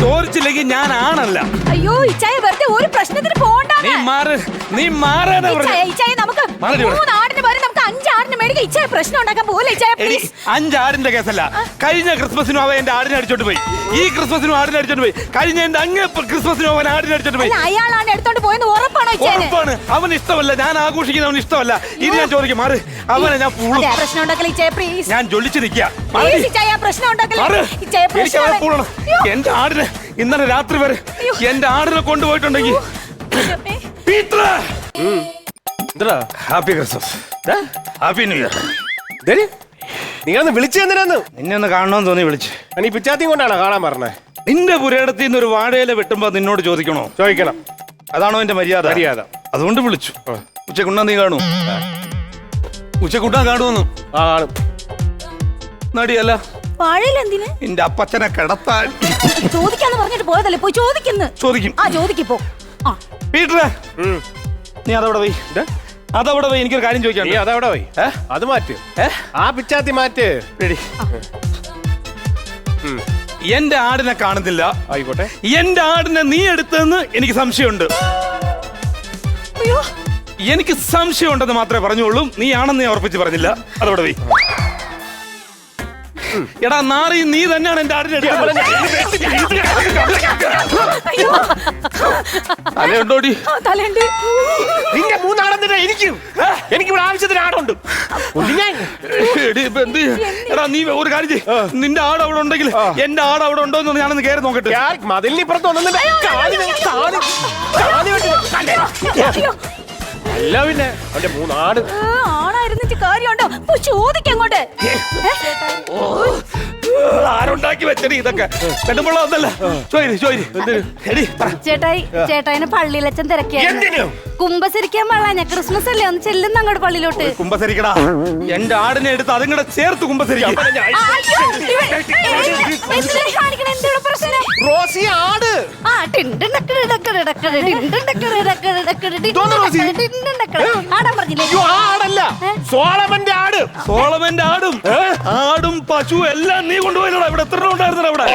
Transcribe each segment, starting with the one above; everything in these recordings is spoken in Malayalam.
ചോദിച്ചില്ലെങ്കിൽ ഞാൻ ആണല്ല അയ്യോ ഇച്ചായ വെറുതെ ഒരു പ്രശ്നത്തിന് പോണ്ടാ നീ മാറ് നീ മാറാനാ ഇച്ചായ പറഞ്ഞു. ഇച്ചായ നമുക്ക് ഇവിടെ. മൂന്ന് ആടിന് പകരം നമുക്ക് ഇച്ചായ പ്രശ്നം ഉണ്ടാക്കാൻ പോലെ ഇച്ചായ എടി പ്ലീസ് അഞ്ചാടിന്റെ കേസല്ല. കഴിഞ്ഞ ക്രിസ്മസിനും അവൻ എന്റെ ആടിനെ അടിച്ചോണ്ട് പോയി. ഈ ക്രിസ്മസിനും ആടിനെ അടിച്ചോണ്ട് പോയി. കഴിഞ്ഞ എന്റെ അങ്ങ് ക്രിസ്മസിനും അവൻ ആടിനെ അടിച്ചോണ്ട് പോയി. അല്ല അയാളാണ് എടുത്തോണ്ട് പോയെന്ന് ഉറപ്പാണോ ഇച്ചായന് ഉറപ്പാണ്. അവന് ഇഷ്ടമല്ല. ഞാൻ ആഘോഷിക്കുന്ന അവൻ ഇഷ്ടമല്ല. ഇത് ഞാൻ ചോദിക്കും മാറി. അവനെ ഞാൻ പ്രശ്നം ഉണ്ടാക്കല ഇച്ചായ പ്ലീസ് ഞാൻ ജൊലിച്ച് നിൽക്കുക. എന്റെ ആടിനെ ഇന്നലെ രാത്രി വരെ. എന്റെ ആടിനെ കൊണ്ടുപോയിട്ടുണ്ടെങ്കിൽ. Happy Christmas happy new year നിങ്ങളൊന്ന് വിളിച്ചു എന്തിനാന്ന്? നിന്നെ ഒന്ന് കാണണമെന്ന് തോന്നി വിളിച്ചു. നീ പിച്ചാത്തിയും കൊണ്ടാണോ കാണാൻ പറഞ്ഞേ? നിന്റെ പുരയിടത്തിൽ നിന്ന് ഒരു വാഴയില വെട്ടുമ്പോ നിന്നോട് ചോദിക്കണോ? ചോദിക്കണം. അതാണോ എന്റെ മര്യാദ? മര്യാദ. അതുകൊണ്ട് വിളിച്ചു. ഉച്ചക്കുണ്ണ നീ കാണൂ ഉച്ചക്കുണ്ണ കാണുമെന്ന് ആ കാണും. നടിയല്ല. നിന്റെ അപ്പച്ചനെ കിടത്താൻ. ചോദിക്കാന്ന് പറഞ്ഞിട്ട് പോയതല്ലേ? പോയി ചോദിക്കുന്നു ചോദിക്കും. ആ ചോദിക്കിപ്പോ ഉം. നീ അതവിടെ പോയി? അതവിടെ പോയി എനിക്കൊരു കാര്യം നീ ചോദിക്കാൻ അതവിടെ പോയി. അത് മാറ്റ്. ആ പിച്ചാത്തി മാറ്റ്. ready. എന്റെ ആടിനെ കാണുന്നില്ല. ആയിക്കോട്ടെ. എന്റെ ആടിനെ നീ എടുത്തെന്ന് എനിക്ക് സംശയമുണ്ട്. അയ്യോ. എനിക്ക് സംശയമുണ്ടെന്ന് മാത്രമേ പറഞ്ഞുള്ളൂ. നീ ആണെന്ന് ഞാൻ ഉറപ്പിച്ച് പറഞ്ഞില്ല. അതവിടെ പോയി. എടാ നാറി നീ തന്നെയാണ് എന്റെ ആടിനെ എടുത്തത്. അയ്യോ. തലയുണ്ടോടി? ആ, തലയുണ്ട്. നിന്റെ മൂന്നാളെന്തിനാ എനിക്ക് എനിക്ക് ഇവിടെ ആവശ്യത്തിന് ആടുണ്ട്. എടി, ഇപ്പൊ എന്ത് എടാ നീ ഒരു കാര്യം ചെയ്യ്. നിന്റെ ആട് അവിടെ ഉണ്ടെങ്കിൽ എന്റെ ആട് അവിടെ ഉണ്ടോ എന്ന് ഞാനൊന്ന് കയറി നോക്കട്ടെ. മതിലിനിപ്പുറത്ത് ഒന്നും അല്ല പിന്നെ. അവന്റെ മൂന്നാട്. ഏ, ആണായിരുന്നിട്ട് കാര്യമുണ്ടോ? ചോദിക്കങ്ങോട്ട് ആരുണ്ടാക്കി വെച്ചടി ഇതൊക്കെ പെണ്ണുമ്പുള്ള ഒന്നല്ല ചോരി ചോരി എടി പറ. ചേട്ടായി ചേട്ടായിനെ പള്ളിയിലച്ഛൻ തിരക്കിയായിരുന്നു എന്തിനു കുമ്പസരിക്കാൻ പാടില്ല ക്രിസ്മസ് അല്ലേ ഒന്ന് ചെല്ലുന്ന അങ്ങോട്ട് പള്ളിയിലോട്ട് കുമ്പസരിക്കടാ എന്റെ ആടിനെ എടുത്ത് അതും കൂടെ ചേർത്ത് കുമ്പസരിക്കും അയ്യോ, ഇവ- എന്തിനാ ഈ കാണിക്കണെ? എന്തിവിടെ പ്രശ്നം? റോസി ആട് ആ ടിണ്ടിണ്ടക്കട് ഡക്കട് ഡക്കട് ടിണ്ടിണ്ടക്കട് ഡക്കട് ഡക്കട് ഇതൊന്ന് റോസി. ടിണ്ടിണ്ടക്കട്. ആടാൻ പറഞ്ഞില്ലേ അയ്യോ ആ ആടല്ല സോളമന്റെ ആട്. സോളമന്റെ ആടും ആടും പശു എല്ലാം നീ കൊണ്ടുപോയില്ലടാ. ഇവിടെ എത്ര ഉണ്ടായിരുന്നടാ ഇവിടെ?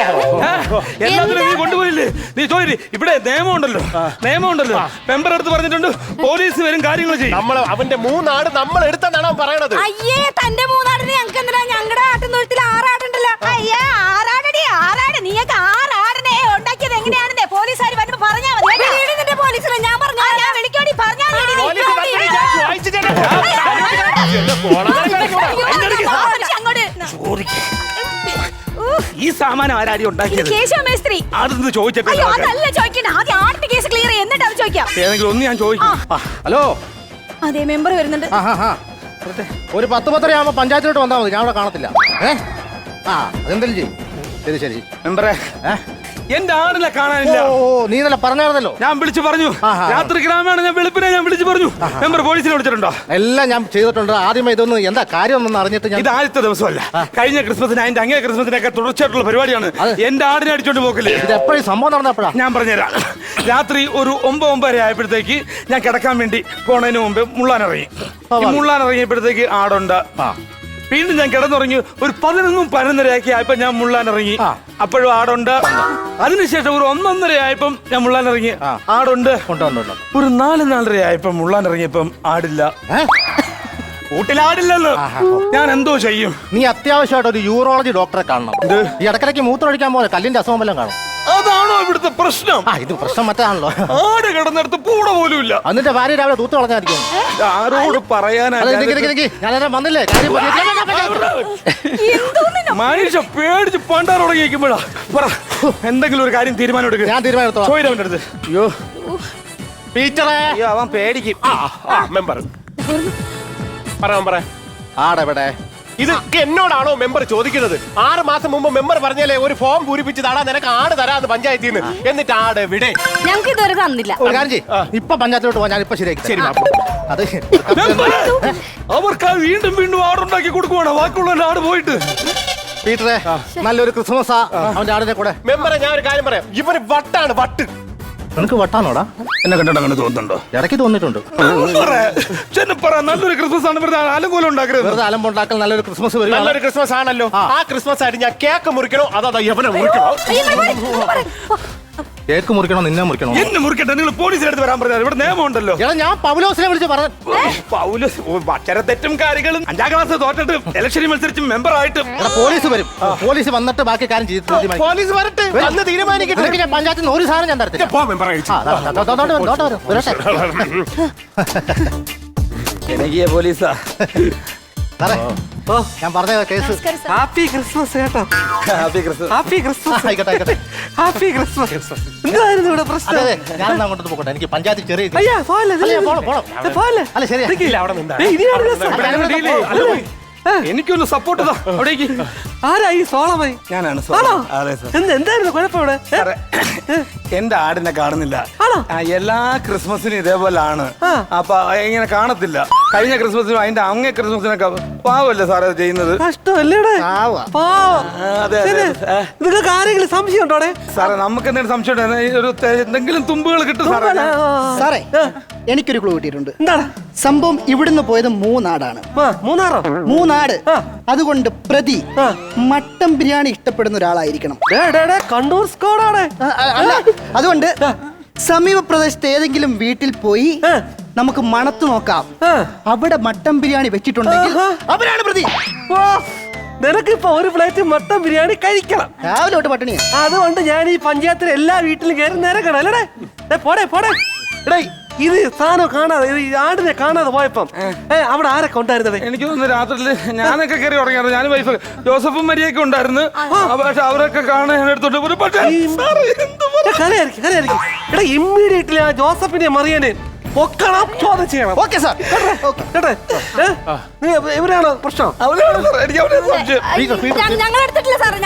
എല്ലാത്തിനും നീ കൊണ്ടുപോയില്ലേ? നീ ചോദി ഇവിടെ നിയമം ഉണ്ടല്ലോ. നിയമം ഉണ്ടല്ലോ. മെമ്പർ എടുത്ത് പറഞ്ഞിട്ടുണ്ട് പോലീസ് വരും കാര്യങ്ങൾ ചെയ്യും. നമ്മൾ അവന്റെ മൂന്നാട് നമ്മൾ എടുത്തെന്നാണ് അവൻ പറയണത്. അയ്യേ തന്റെ മൂന്നാടിന് ഞങ്ങൾക്ക് എന്തിനാ ഞങ്ങളുടെ ആട്ടിൻ തൊഴുത്തിൽ ആറാടുണ്ടല്ലോ ഈ സാമാനം ആരാടി ഉണ്ടാക്കിയത്? കേശവ മേസ്ത്രി. ആടെന്ന് ചോദിച്ചിട്ട് അയ്യോ അതല്ല ആദ്യം കേസ് ക്ലിയർ ചെയ്യ എന്നിട്ട് അത് ചോദിക്കാം. ഏതെങ്കിലും ഒന്ന് ഞാൻ ചോദിക്കും. ഹലോ? അതെ മെമ്പർ വരുന്നുണ്ട്. ഒരു പത്ത് പത്തര ആവുമ്പോ പഞ്ചായത്തിലോട്ട് വന്നാൽ മതി. ഞാൻ അവിടെ കാണത്തില്ല. ഏ? ആ അതെന്തെങ്കിലും ചെയ്യും. ശരി ശരി. മെമ്പറേ ഏ? എന്റെ ആടിനെ കാണാനില്ല. ഓ, നീ നല്ല പറഞ്ഞായിരുന്നല്ലോ. ഞാൻ വിളിച്ചു പറഞ്ഞു. രാത്രി ഗ്രാമമാണ് ഞാൻ വെളുപ്പിനെ ഞാൻ വിളിച്ചു പറഞ്ഞു. മെമ്പർ പോലീസിനെ വിളിച്ചിട്ടുണ്ടോ? എല്ലാം ഞാൻ ചെയ്തിട്ടുണ്ട്. ആദ്യമേ ഇതൊന്നും എന്താ കാര്യം ഒന്നും അറിഞ്ഞിട്ട് ഞാൻ ഇത് ആദ്യത്തെ ദിവസമല്ല. കഴിഞ്ഞ ക്രിസ്മസിന് അതിന്റെ അങ്ങേ ക്രിസ്മസിനൊക്കെ തുടർച്ചയായിട്ടുള്ള പരിപാടിയാണ്. എന്റെ ആടിനെ അടിച്ചോണ്ട് പോക്കില്ലേ? ഇത് എപ്പോഴും സംഭവം നടന്നപ്പോഴാ? ഞാൻ പറഞ്ഞുതരാം. രാത്രി ഒരു ഒമ്പത് ഒമ്പതര ആയപ്പോഴത്തേക്ക് ഞാൻ കിടക്കാൻ വേണ്ടി പോണതിന് മുമ്പ് മുള്ളാൻ ഇറങ്ങി. ഈ. മുള്ളാൻ ഇറങ്ങിയപ്പോഴത്തേക്ക് ആടുണ്ട്. ആ. വീണ്ടും ഞാൻ കിടന്നുറങ്ങി ഒരു പതിനൊന്നും പതിനൊന്നരയാക്കി ആയപ്പോ ഞാൻ മുള്ളാൻ ഇറങ്ങി. അപ്പോഴും ആടുണ്ട്. അതിനുശേഷം ഒരു ഒന്നൊന്നര ആയപ്പം ഞാൻ മുള്ളാൻ ഇറങ്ങി. ആടുണ്ട്. ഒരു നാല് നാലര ആയപ്പം മുള്ളാൻ ഇറങ്ങിയപ്പം ആടില്ല? കൂട്ടിലാടില്ലെന്ന് ഞാൻ എന്തോ ചെയ്യും. നീ അത്യാവശ്യമായിട്ട് ഒരു യൂറോളജി ഡോക്ടറെ കാണണം? ഈ ഇടക്കിടയ്ക്ക് മൂത്രമൊഴിക്കാൻ പോലെ കല്ലിന്റെ അസുഖം വല്ലതും കാണും. ഇവിടുത്തെ പ്രശ്നം? ആ ഇത് പ്രശ്നം മറ്റാണല്ലോ ആട് കിടന്നിടത്ത് പൂട പോലും ഇല്ല എന്നിട്ട് ഭാര്യ രാവിലെ തൂത്ത് കളഞ്ഞായിരിക്കും. ആരോട് പറയാനാ? അതെ നിക്ക് നിക്ക് നിക്ക് ഞാനേരം വന്നില്ലേ? കാര്യം മനുഷ്യ പേടിച്ച് പണ്ടാർ തുടങ്ങിയിരിക്കുമ്പോഴാ പറ എന്തെങ്കിലും ഒരു കാര്യം തീരുമാനം എടുക്കുക ഞാൻ തീരുമാനത്തോളാം ചോദിച്ചവന്റെ അടുത്ത്. അയ്യോ. ടീച്ചറേ. അയ്യോ അവൻ പേടിക്കും. ആ മെമ്പർ പറയാൻ പറ. ആടെവിടെ? ഇത് എന്നോടാണോ മെമ്പർ ചോദിക്കുന്നത്? ആറ് മാസം മുമ്പ് മെമ്പർ പറഞ്ഞല്ലേ ഒരു ഫോം പൂരിപ്പിച്ച് താടാ നിനക്ക് ആട് തരാന്ന് പഞ്ചായത്തിൽ നിന്ന് എന്നിട്ട് ആട് വിടെ ഞങ്ങൾക്ക് ഇതുവരെ തന്നില്ല. ഒരു കാര്യം ചെയ്യ്. ഇപ്പൊ പഞ്ചായത്തിലോട്ട് ഞാൻ ഇപ്പൊ ശരിയാക്കി ശരി, തരാം. അത് അവർക്ക് വീണ്ടും വീണ്ടും ആടുണ്ടാക്കി കൊടുക്കുവാണ്. ബാക്കിയുള്ള ആട് പോയിട്ട്. പീറ്ററെ നല്ലൊരു ക്രിസ്മസ്. അവന്റെ ആടിനെ കൂടെ. മെമ്പറെ ഞാൻ ഒരു കാര്യം പറയാം. ഇവന് വട്ടാണ് വട്ട്. നിനക്ക് വട്ടാണോടാ? എന്നെ കണ്ടിട്ട് അങ്ങനെ തോന്നുന്നുണ്ടോ? ഇടയ്ക്ക് തോന്നിട്ടുണ്ട് പറ. നല്ലൊരു ക്രിസ്മസ് ആണ് വെറുതെ ആലങ്കോലം ഉണ്ടാക്കരുത്. വെറുതെ അലമ്പുണ്ടാക്കൽ നല്ലൊരു ക്രിസ്മസ് വരും നല്ലൊരു ക്രിസ്മസ് ആണല്ലോ ആ ക്രിസ്മസ് ആയിട്ട് ഞാൻ കേക്ക് മുറിക്കണോ? അതാ യവനെ മുറിക്കണോ? കേക്ക് മുറിക്കണോ നിന്നെ മുറിക്കണോ എന്നെ മുറിക്കട്ടെ നിങ്ങൾ പോലീസിന്റെ എടുത്ത് വരാൻ പറഞ്ഞാൽ ഇവിടെ നിയമം ഉണ്ടല്ലോ എടാ ഞാൻ പൗലോസിനെ വിളിച്ച് പറഞ്ഞു പൗലോസ് ഓ, അക്ഷര തെറ്റും കാര്യങ്ങളും അഞ്ചാം ക്ലാസ് തോറ്റിട്ട് ഇലക്ഷനിൽ മത്സരിച്ച് മെമ്പർ ആയിട്ട് എടാ പോലീസ് വരും പോലീസ് വന്നിട്ട് ബാക്കി കാര്യം ചെയ്തു. പോലീസ് വരട്ടെ വരും. അന്ന് തീരുമാനിക്കട്ടെ ഞാൻ പഞ്ചായത്തിൽ നിന്ന് ഒരു സാധനം ഞാൻ തരത്തില്ല പോ മെമ്പർ ആയിട്ട് ആ, ദാ, ദാ, ദാ, ദാ, ദാ, ദാ, ദാ, വരട്ടെ. എനിക്ക് പോലീസാ സാറേ, ഞാൻ പറഞ്ഞ കേസ് നമസ്കാരം സാർ. ഹാപ്പി ക്രിസ്മസ് കേട്ടോ. Happy Christmas. Happy Christmas. ആയിക്കോട്ടെ ആയിക്കോട്ടെ. Happy Christmas. എന്തായിരുന്നു ഇവിടെ അതെ പ്രശ്നം? അതെ ഞാൻ അങ്ങോട്ട് പോകട്ടെ എനിക്ക് പഞ്ചായത്തിൽ ചെറിയ ഇത്. അയ്യാ പോലെ അല്ല, പോണം, പോണം. അല്ല ശരിയാ. അവിടെ നിന്നാ. ഇനിയാണ് രസം. അല്ല. അല്ല, എനിക്കൊന്ന് സപ്പോർട്ട് അവിടേക്ക്. ആരാ ഈ സോളമായി ഞാനാണ് എന്തായിരുന്നു കുഴപ്പം ഇവിടെ? എന്റെ ആടിനെ കാണുന്നില്ല. ആ, എല്ലാ ക്രിസ്മസിനും ഇതേപോലാണ്. അപ്പൊ ഇങ്ങനെ കാണത്തില്ല. കഴിഞ്ഞ ക്രിസ്മസിനും അതിന്റെ അങ്ങേ ക്രിസ്മസിനൊക്കെ പാവല്ലേ സാറേ ചെയ്യുന്നത്. നിങ്ങൾക്ക് ആരെങ്കിലും സംശയം ഉണ്ടോടെ സാറേ നമുക്ക് എന്തെങ്കിലും സംശയം ഉണ്ടോ? ഒരു എന്തെങ്കിലും തുമ്പുകൾ കിട്ടും സാറേ. സാറേ എനിക്കൊരു ക്ലൂ കിട്ടിയിട്ടുണ്ട്. എന്താണ്? സംഭവം ഇവിടുന്ന് പോയത് മൂന്നാടാണ്. മൂന്നാറോ? മൂന്നാട്. അതുകൊണ്ട് പ്രതി മട്ടൻ ബിരിയാണി ഇഷ്ടപ്പെടുന്ന ഒരാളായിരിക്കണം. കണ്ണൂർ സ്കോഡാണ്. അതുകൊണ്ട് സമീപ പ്രദേശത്ത് ഏതെങ്കിലും വീട്ടിൽ പോയി നമുക്ക് മണത്ത് നോക്കാം. അവിടെ മട്ടൻ ബിരിയാണി വെച്ചിട്ടുണ്ടെങ്കിൽ. അവരാണ് പ്രതി. നിനക്കിപ്പോ ഒരു പ്ലേറ്റ് മട്ടൻ ബിരിയാണി കഴിക്കണം. രാവിലെ തൊട്ട് പട്ടിണിയാ അതുകൊണ്ട് ഞാൻ ഈ പഞ്ചായത്തിലെ എല്ലാ വീട്ടിലും കയറി നിരക്കണം അല്ലേ പോടെ പോടെ. എടേ ഇത് സാധനം കാണാതെ ഇത് ഈ ആടിനെ കാണാതെ പോയപ്പം. ഏ. അവിടെ ആരൊക്കെ ഉണ്ടായിരുന്നത്? എനിക്ക് തോന്നുന്നു രാത്രിയിൽ ഞാനൊക്കെ കയറി ഉറങ്ങിയായിരുന്നു. ഞാൻ വൈഫ് ജോസഫും മരിയൊക്കെ ഉണ്ടായിരുന്നു. പക്ഷെ അവരൊക്കെ കാണാൻ എടുത്തോണ്ട് ഒരു പക്ഷേ സാറേ, എന്ത് പറ- കരയായിരിക്കും കരയായിരിക്കും. എടാ ഇമ്മീഡിയറ്റ്ലി ആ ജോസഫിനെ മറിയാനെ. പൊക്കണം. ചോദ്യം ചെയ്യണം ഓക്കെ സാർ. കേട്ടെ? നീ ഇവരാണോ പ്രശ്നം? ഞങ്ങൾ എടുത്തിട്ടില്ല സാറേ.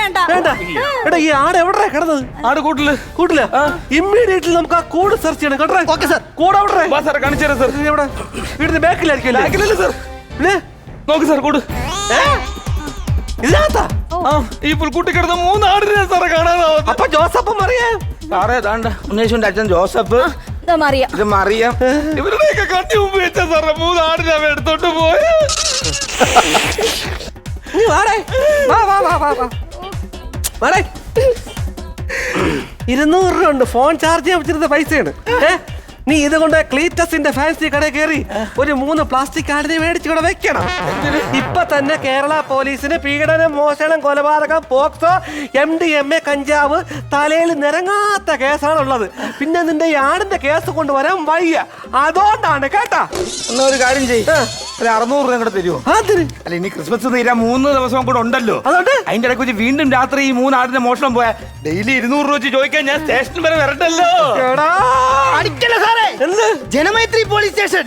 വേണ്ട. വേണ്ട. എടാ ഈ ആട് എവിടെ കിടന്നത്? ആട് കൂട്ടിൽ. കൂട്ടിൽ? ഇമ്മീഡിയറ്റ്ലി നമുക്ക് ആ കൂട് സെർച്ച് ചെയ്യണം. കേട്ടോ ഓക്കെ സാർ. കൂടെ എവിടെ വാ കാണിച്ചു തരാം സാർ. എവിടെ? വീടിന്റെ ബാക്കിലായിരിക്കും അല്ലേ? ബാക്കിലല്ലേ സാർ. നോക്ക് സാർ കൂട്. ഇല്ലാത്ത ഇതിനകത്താ? ആ ഈ പുൽക്കൂട്ടി കിടന്ന മൂന്ന് ആടിനെ സാറേ കാണാനാവാത്ത. അപ്പൊ ജോസഫ് മറിയാ സാറേ ഉണ്ണേശുവിന്റെ അച്ഛൻ ജോസഫ്. മറിയ. ഇത് മറിയം. ഇവരുടെയൊക്കെ കണ്ടി മുമ്പ് വെച്ച സാറേ എടുത്തോണ്ട് പോയ. നീ വാടേ. വാ വാ വാ വാ വാ. വാടേ. ഇരുന്നൂറ് രൂപ ഉണ്ട്. ഫോൺ ചാർജ് ചെയ്യാൻ വെച്ചിരുന്ന പൈസയാണ്. ഏ? നീ ഇതുകൊണ്ട് ക്ലീറ്റസിന്റെ ഫാൻസി കടയിൽ കയറി ഒരു മൂന്ന് പ്ലാസ്റ്റിക് ആടിനെ മേടിച്ചു കൂടെ വെക്കണം. ഇപ്പൊ തന്നെ കേരള പോലീസിന് പീഡനം മോഷണം കൊലപാതകം POCSO M D M A കഞ്ചാവ് തലയിൽ നിറങ്ങാത്ത കേസാണ് ഉള്ളത് പിന്നെ നിന്റെ ഈ ആടിന്റെ കേസ് കൊണ്ടുവരാൻ വയ്യ. അതുകൊണ്ടാണ് കേട്ടാ. എന്നാ ഒരു കാര്യം ചെയ്യ്. ഒരു അറുന്നൂറ് രൂപ കൂടെ തരുമോ അല്ല ഇനി ക്രിസ്മസ് തീരാ മൂന്ന് ദിവസം കൂടെ ഉണ്ടല്ലോ. അതുകൊണ്ട്? അതിന്റെ ഇടയ്ക്ക് വെച്ച് വീണ്ടും രാത്രി ഈ മൂന്ന് ആടിന്റെ മോഷണം പോയാ ഡെയിലി ഇരുന്നൂറ് രൂപ വെച്ച് ചോദിക്കാൻ ഞാൻ സ്റ്റേഷൻ വരെ വരണ്ടല്ലോ. എടാ. അടിക്കല്ല സാറേ എന്ത്? Janamaithri police station.